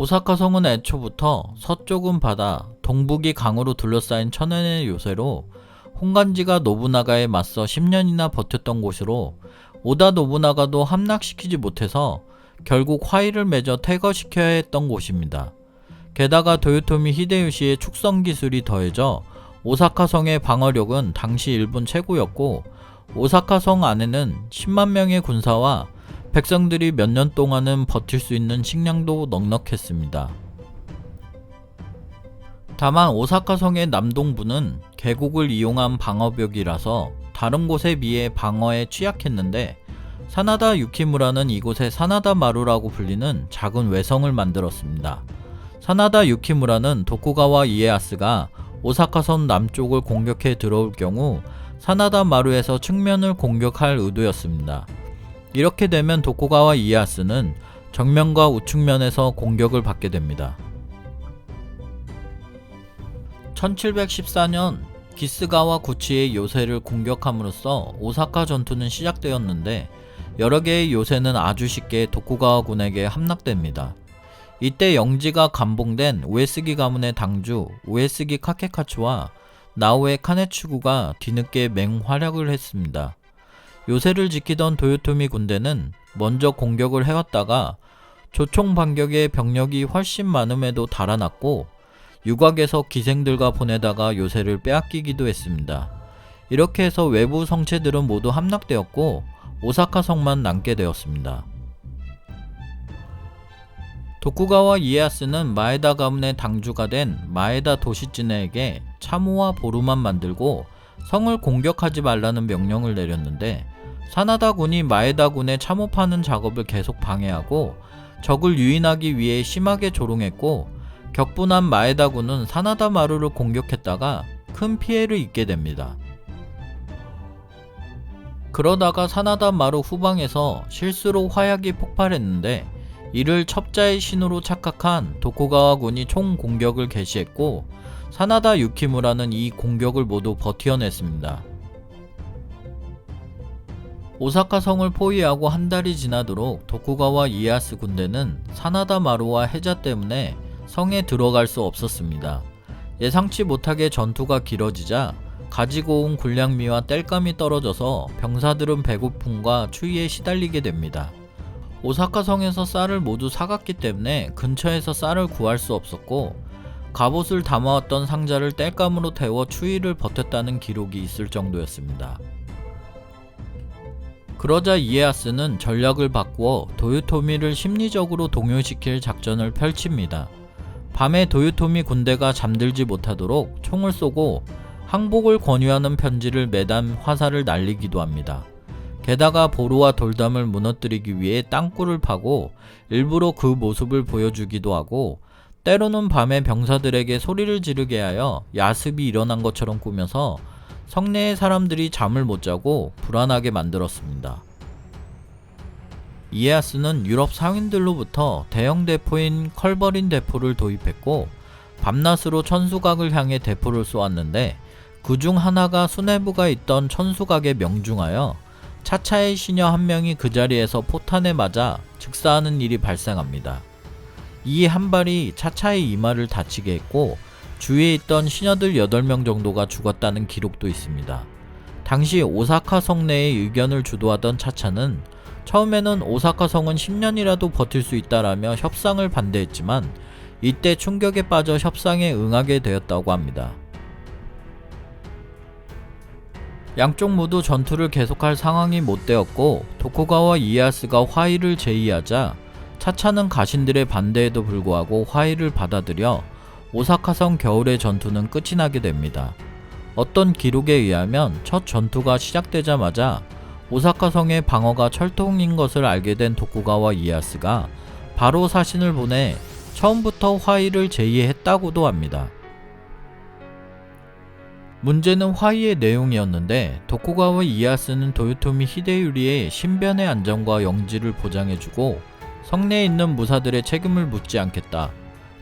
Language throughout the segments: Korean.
오사카 성은 애초부터 서쪽은 바다, 동북이 강으로 둘러싸인 천연의 요새로 홍간지가 노부나가에 맞서 10년이나 버텼던 곳으로 오다 노부나가도 함락시키지 못해서 결국 화의를 맺어 퇴거시켜야 했던 곳입니다. 게다가 도요토미 히데요시의 축성 기술이 더해져 오사카 성의 방어력은 당시 일본 최고였고 오사카 성 안에는 10만 명의 군사와 백성들이 몇 년 동안은 버틸 수 있는 식량도 넉넉했습니다. 다만 오사카 성의 남동부는 계곡을 이용한 방어벽이라서 다른 곳에 비해 방어에 취약했는데 사나다 유키무라는 이곳에 사나다 마루라고 불리는 작은 외성을 만들었습니다. 사나다 유키무라는 도쿠가와 이에야스가 오사카성 남쪽을 공격해 들어올 경우 사나다 마루에서 측면을 공격할 의도였습니다. 이렇게 되면 도쿠가와 이에야스는 정면과 우측면에서 공격을 받게 됩니다. 1714년 기스가와 구치의 요새를 공격함으로써 오사카 전투는 시작되었는데 여러 개의 요새는 아주 쉽게 도쿠가와 군에게 함락됩니다. 이때 영지가 감봉된 우에스기 가문의 당주 우에스기 카케카츠와 나우의 카네츠구가 뒤늦게 맹활약을 했습니다. 요새를 지키던 도요토미 군대는 먼저 공격을 해왔다가 조총 반격의 병력이 훨씬 많음에도 달아났고 유곽에서 기생들과 보내다가 요새를 빼앗기기도 했습니다. 이렇게 해서 외부 성체들은 모두 함락되었고 오사카 성만 남게 되었습니다. 도쿠가와 이에야스는 마에다 가문의 당주가 된 마에다 도시찌네에게 참호와 보루만 만들고 성을 공격하지 말라는 명령을 내렸는데 사나다 군이 마에다 군의 참호 파는 작업을 계속 방해하고 적을 유인하기 위해 심하게 조롱했고 격분한 마에다 군은 사나다 마루를 공격했다가 큰 피해를 입게 됩니다. 그러다가 사나다 마루 후방에서 실수로 화약이 폭발했는데 이를 첩자의 신호로 착각한 도쿠가와 군이 총 공격을 개시했고 사나다 유키무라는 이 공격을 모두 버텨냈습니다. 오사카 성을 포위하고 한 달이 지나도록 도쿠가와 이에야스 군대는 사나다 마루와 해자 때문에 성에 들어갈 수 없었습니다. 예상치 못하게 전투가 길어지자 가지고 온 군량미와 땔감이 떨어져서 병사들은 배고픔과 추위에 시달리게 됩니다. 오사카 성에서 쌀을 모두 사갔기 때문에 근처에서 쌀을 구할 수 없었고 갑옷을 담아왔던 상자를 땔감으로 데워 추위를 버텼다는 기록이 있을 정도였습니다. 그러자 이에야스는 전략을 바꾸어 도요토미를 심리적으로 동요시킬 작전을 펼칩니다. 밤에 도요토미 군대가 잠들지 못하도록 총을 쏘고 항복을 권유하는 편지를 매단 화살을 날리기도 합니다. 게다가 보루와 돌담을 무너뜨리기 위해 땅굴을 파고 일부러 그 모습을 보여주기도 하고 때로는 밤에 병사들에게 소리를 지르게 하여 야습이 일어난 것처럼 꾸며서 성내의 사람들이 잠을 못 자고 불안하게 만들었습니다. 이에야스는 유럽 상인들로부터 대형 대포인 컬버린 대포를 도입했고 밤낮으로 천수각을 향해 대포를 쏘았는데 그 중 하나가 수뇌부가 있던 천수각에 명중하여 차차의 시녀 한 명이 그 자리에서 포탄에 맞아 즉사하는 일이 발생합니다. 이 한 발이 차차의 이마를 다치게 했고 주위에 있던 시녀들 8명 정도가 죽었다는 기록도 있습니다. 당시 오사카 성내의 의견을 주도하던 차차는 처음에는 오사카 성은 10년이라도 버틸 수 있다라며 협상을 반대했지만 이때 충격에 빠져 협상에 응하게 되었다고 합니다. 양쪽 모두 전투를 계속할 상황이 못 되었고 도쿠가와 이에야스가 화의를 제의하자 차차는 가신들의 반대에도 불구하고 화의를 받아들여 오사카성 겨울의 전투는 끝이 나게 됩니다. 어떤 기록에 의하면 첫 전투가 시작되자마자 오사카성의 방어가 철통인 것을 알게 된 도쿠가와 이에야스가 바로 사신을 보내 처음부터 화의를 제의했다고도 합니다. 문제는 화의의 내용이었는데 도쿠가와 이에야스는 도요토미 히데유리의 신변의 안전과 영지를 보장해주고 성내에 있는 무사들의 책임을 묻지 않겠다.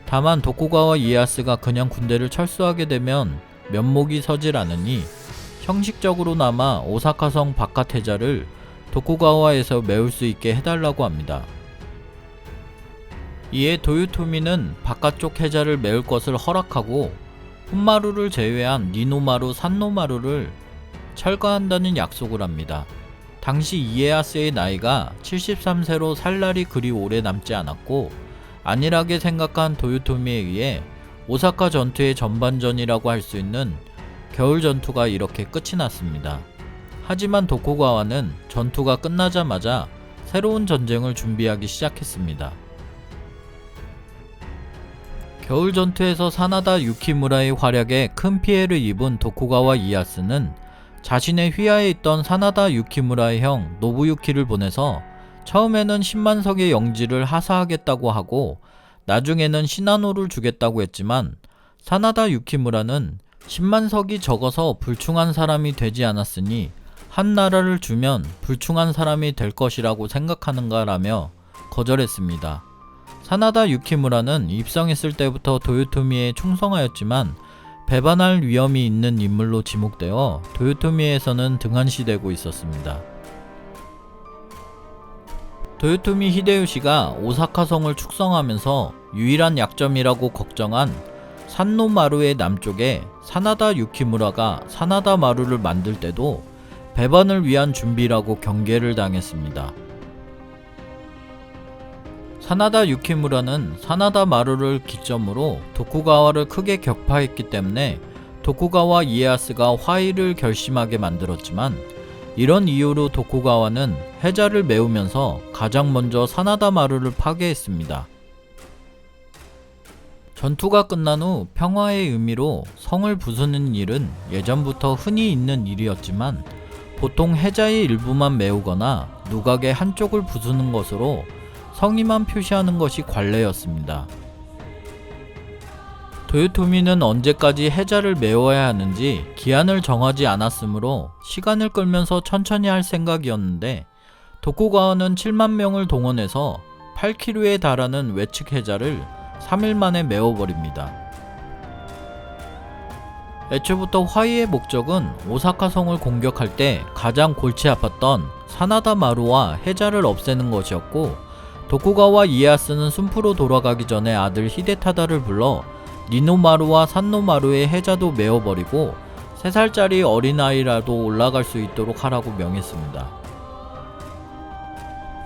다만 도쿠가와 이에야스가 그냥 군대를 철수하게 되면 면목이 서질 않으니 형식적으로나마 오사카성 바깥 해자를 도쿠가와에서 메울 수 있게 해달라고 합니다. 이에 도요토미는 바깥쪽 해자를 메울 것을 허락하고 훈마루를 제외한 니노마루, 산노마루를 철거한다는 약속을 합니다. 당시 이에야스의 나이가 73세로 살 날이 그리 오래 남지 않았고 안일하게 생각한 도요토미에 의해 오사카 전투의 전반전이라고 할 수 있는 겨울 전투가 이렇게 끝이 났습니다. 하지만 도쿠가와는 전투가 끝나자마자 새로운 전쟁을 준비하기 시작했습니다. 겨울 전투에서 사나다 유키무라의 활약에 큰 피해를 입은 도쿠가와 이야스는 자신의 휘하에 있던 사나다 유키무라의 형 노부유키를 보내서 처음에는 10만석의 영지를 하사하겠다고 하고 나중에는 시나노를 주겠다고 했지만 사나다 유키무라는 10만석이 적어서 불충한 사람이 되지 않았으니 한 나라를 주면 불충한 사람이 될 것이라고 생각하는가라며 거절했습니다. 사나다 유키무라는 입성했을 때부터 도요토미에 충성하였지만 배반할 위험이 있는 인물로 지목되어 도요토미에서는 등한시되고 있었습니다. 도요토미 히데요시가 오사카성을 축성하면서 유일한 약점이라고 걱정한 산노마루의 남쪽에 사나다 유키무라가 사나다 마루를 만들 때도 배반을 위한 준비라고 경계를 당했습니다. 사나다 유키무라는 사나다 마루를 기점으로 도쿠가와를 크게 격파했기 때문에 도쿠가와 이에야스가 화의를 결심하게 만들었지만 이런 이유로 도쿠가와는 해자를 메우면서 가장 먼저 사나다 마루를 파괴했습니다. 전투가 끝난 후 평화의 의미로 성을 부수는 일은 예전부터 흔히 있는 일이었지만 보통 해자의 일부만 메우거나 누각의 한쪽을 부수는 것으로 성의만 표시하는 것이 관례였습니다. 도요토미는 언제까지 해자를 메워야 하는지 기한을 정하지 않았으므로 시간을 끌면서 천천히 할 생각이었는데 도쿠가와는 7만 명을 동원해서 8km에 달하는 외측 해자를 3일 만에 메워버립니다. 애초부터 화이의 목적은 오사카 성을 공격할 때 가장 골치 아팠던 사나다 마루와 해자를 없애는 것이었고 도쿠가와 이에야스는 순프로 돌아가기 전에 아들 히데타다를 불러 니노마루와 산노마루의 해자도 메어버리고 3살짜리 어린아이라도 올라갈 수 있도록 하라고 명했습니다.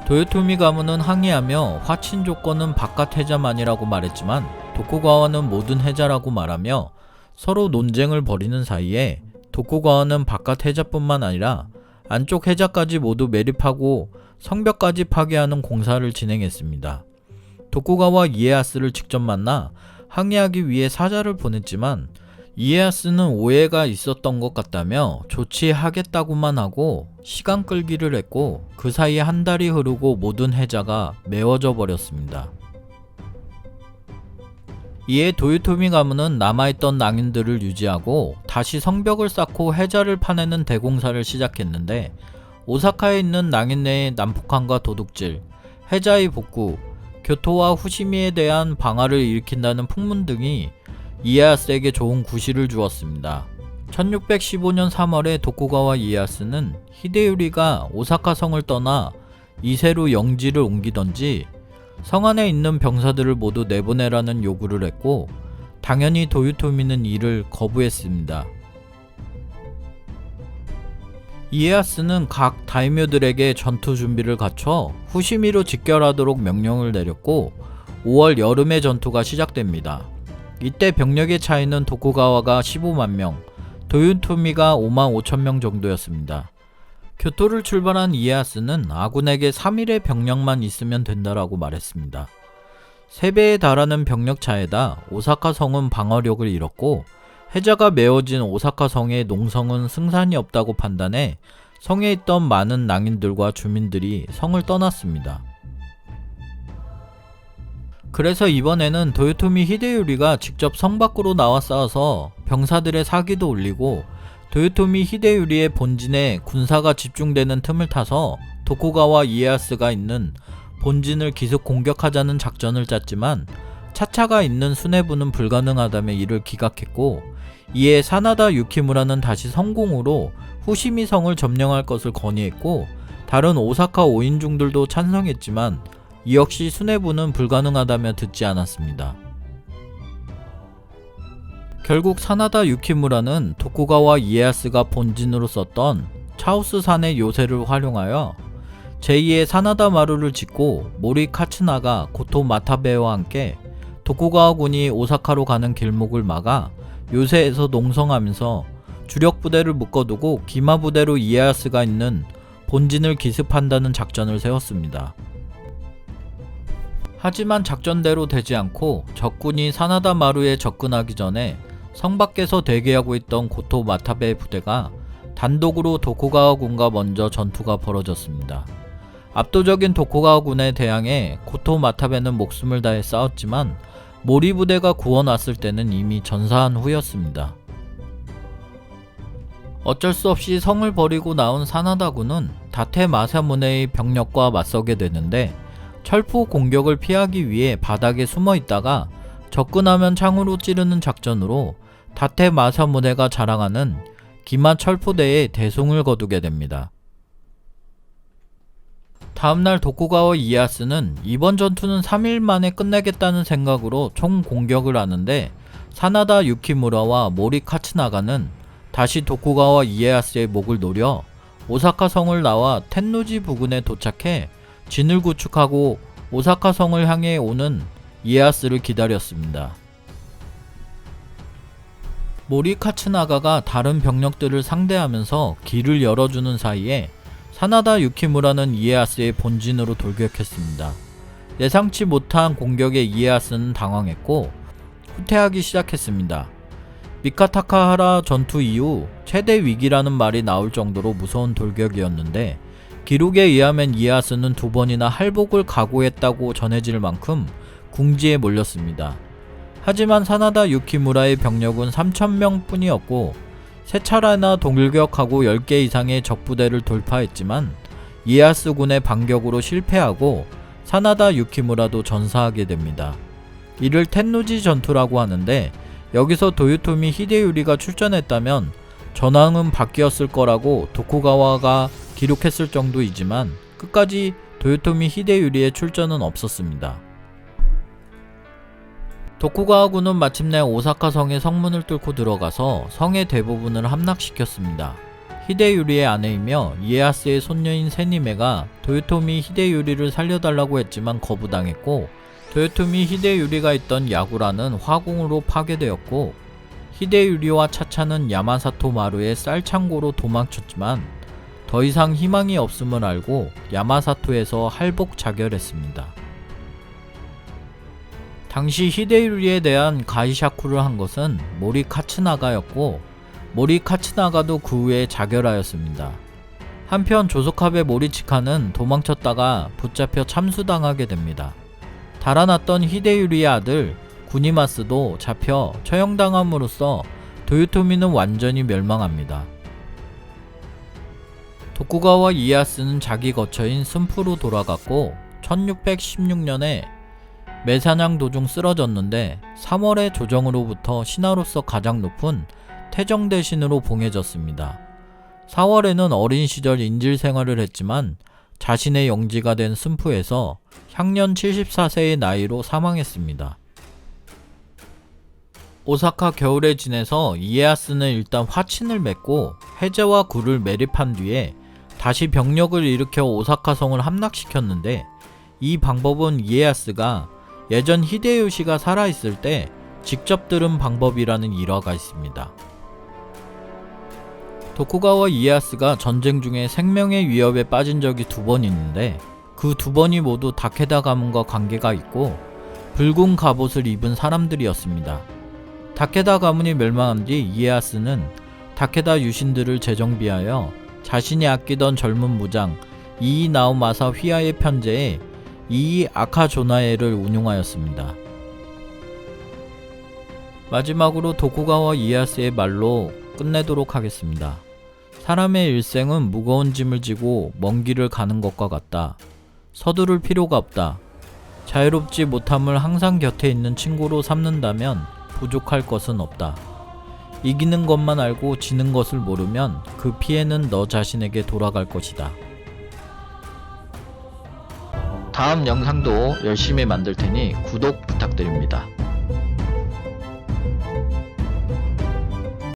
도요토미 가문은 항의하며 화친 조건은 바깥 해자만이라고 말했지만 도쿠가와는 모든 해자라고 말하며 서로 논쟁을 벌이는 사이에 도쿠가와는 바깥 해자뿐만 아니라 안쪽 해자까지 모두 매립하고 성벽까지 파괴하는 공사를 진행했습니다. 도쿠가와 이에야스를 직접 만나 항의하기 위해 사자를 보냈지만 이에야스는 오해가 있었던 것 같다며 조치하겠다고만 하고 시간 끌기를 했고 그 사이에 한 달이 흐르고 모든 해자가 메워져 버렸습니다. 이에 도요토미 가문은 남아있던 낭인들을 유지하고 다시 성벽을 쌓고 해자를 파내는 대공사를 시작했는데 오사카에 있는 낭인 내의 난폭함과 도둑질, 해자의 복구, 교토와 후시미에 대한 방화를 일으킨다는 풍문 등이 이에야스에게 좋은 구실을 주었습니다. 1615년 3월에 도쿠가와 이에야스는 히데유리가 오사카 성을 떠나 이세로 영지를 옮기던지 성 안에 있는 병사들을 모두 내보내라는 요구를 했고 당연히 도요토미는 이를 거부했습니다. 이에야스는 각 다이묘들에게 전투 준비를 갖춰 후시미로 직결하도록 명령을 내렸고 5월 여름의 전투가 시작됩니다. 이때 병력의 차이는 도쿠가와가 15만 명, 도요토미가 5만 5천 명 정도였습니다. 교토를 출발한 이에야스는 아군에게 3일의 병력만 있으면 된다라고 말했습니다. 3배에 달하는 병력 차에다 오사카 성은 방어력을 잃었고 해자가 메워진 오사카 성의 농성은 승산이 없다고 판단해 성에 있던 많은 낭인들과 주민들이 성을 떠났습니다. 그래서 이번에는 도요토미 히데유리가 직접 성 밖으로 나와 싸워서 병사들의 사기도 올리고 도요토미 히데유리의 본진에 군사가 집중되는 틈을 타서 도쿠가와 이에야스가 있는 본진을 기습 공격하자는 작전을 짰지만 차차가 있는 수뇌부는 불가능하다며 이를 기각했고 이에 사나다 유키무라는 다시 성공으로 후시미 성을 점령할 것을 건의했고 다른 오사카 5인중들도 찬성했지만 이 역시 수뇌부는 불가능하다며 듣지 않았습니다. 결국 사나다 유키무라는 도쿠가와 이에야스가 본진으로 썼던 차우스 산의 요새를 활용하여 제2의 사나다 마루를 짓고 모리 카츠나가 고토 마타베와 함께 도쿠가와 군이 오사카로 가는 길목을 막아 요새에서 농성하면서 주력 부대를 묶어두고 기마 부대로 이에야스가 있는 본진을 기습한다는 작전을 세웠습니다. 하지만 작전대로 되지 않고 적군이 사나다 마루에 접근하기 전에 성 밖에서 대기하고 있던 고토 마타베 부대가 단독으로 도쿠가와 군과 먼저 전투가 벌어졌습니다. 압도적인 도쿠가와 군에 대항해 고토 마타베는 목숨을 다해 싸웠지만 모리 부대가 구원 왔을 때는 이미 전사한 후였습니다. 어쩔 수 없이 성을 버리고 나온 사나다군은 다테 마사무네의 병력과 맞서게 되는데 철포 공격을 피하기 위해 바닥에 숨어 있다가 접근하면 창으로 찌르는 작전으로 다테 마사무네가 자랑하는 기마 철포대에 대송을 거두게 됩니다. 다음날 도쿠가와 이에야스는 이번 전투는 3일 만에 끝내겠다는 생각으로 총 공격을 하는데 사나다 유키무라와 모리 카츠나가는 다시 도쿠가와 이에야스의 목을 노려 오사카 성을 나와 텐노지 부근에 도착해 진을 구축하고 오사카 성을 향해 오는 이에야스를 기다렸습니다. 모리 카츠나가가 다른 병력들을 상대하면서 길을 열어주는 사이에 사나다 유키무라는 이에야스의 본진으로 돌격했습니다. 예상치 못한 공격에 이에야스는 당황했고 후퇴하기 시작했습니다. 미카타카하라 전투 이후 최대 위기라는 말이 나올 정도로 무서운 돌격이었는데 기록에 의하면 이에야스는 두 번이나 할복을 각오했다고 전해질 만큼 궁지에 몰렸습니다. 하지만 사나다 유키무라의 병력은 3천명 뿐이었고 세 차례나 동일격하고 10개 이상의 적부대를 돌파했지만 이에야스 군의 반격으로 실패하고 사나다 유키무라도 전사하게 됩니다. 이를 텐노지 전투라고 하는데 여기서 도요토미 히데유리가 출전했다면 전황은 바뀌었을 거라고 도쿠가와가 기록했을 정도이지만 끝까지 도요토미 히데유리의 출전은 없었습니다. 도쿠가와군은 마침내 오사카 성의 성문을 뚫고 들어가서 성의 대부분을 함락시켰습니다. 히데유리의 아내이며 이에야스의 손녀인 세니메가 도요토미 히데유리를 살려달라고 했지만 거부당했고 도요토미 히데유리가 있던 야구라는 화궁으로 파괴되었고 히데유리와 차차는 야마사토 마루의 쌀창고로 도망쳤지만 더 이상 희망이 없음을 알고 야마사토에서 할복 자결했습니다. 당시 히데유리에 대한 가이샤쿠를 한 것은 모리 카츠나가였고 모리 카츠나가도 그 후에 자결하였습니다. 한편 조속합의 모리치카는 도망쳤다가 붙잡혀 참수당하게 됩니다. 달아났던 히데유리의 아들 구니마스도 잡혀 처형당함으로써 도요토미는 완전히 멸망합니다. 도쿠가와 이에야스는 자기 거처인 승푸로 돌아갔고 1616년에 매사냥 도중 쓰러졌는데 3월의 조정으로부터 신하로서 가장 높은 태정 대신으로 봉해졌습니다. 4월에는 어린 시절 인질 생활을 했지만 자신의 영지가 된 승푸에서 향년 74세의 나이로 사망했습니다. 오사카 겨울에 지내서 이에야스는 일단 화친을 맺고 해제와 굴을 매립한 뒤에 다시 병력을 일으켜 오사카 성을 함락시켰는데 이 방법은 이에야스가 예전 히데요시가 살아있을 때 직접 들은 방법이라는 일화가 있습니다. 도쿠가와 이에야스가 전쟁 중에 생명의 위협에 빠진 적이 두 번 있는데 그 두 번이 모두 다케다 가문과 관계가 있고 붉은 갑옷을 입은 사람들이었습니다. 다케다 가문이 멸망한 뒤 이에야스는 다케다 유신들을 재정비하여 자신이 아끼던 젊은 무장 이이 나오마사 휘하의 편제에 이 이 아카조나에를 운용하였습니다. 마지막으로 도쿠가와 이에야스의 말로 끝내도록 하겠습니다. 사람의 일생은 무거운 짐을 지고 먼 길을 가는 것과 같다. 서두를 필요가 없다. 자유롭지 못함을 항상 곁에 있는 친구로 삼는다면 부족할 것은 없다. 이기는 것만 알고 지는 것을 모르면 그 피해는 너 자신에게 돌아갈 것이다. 다음 영상도 열심히 만들 테니 구독 부탁드립니다.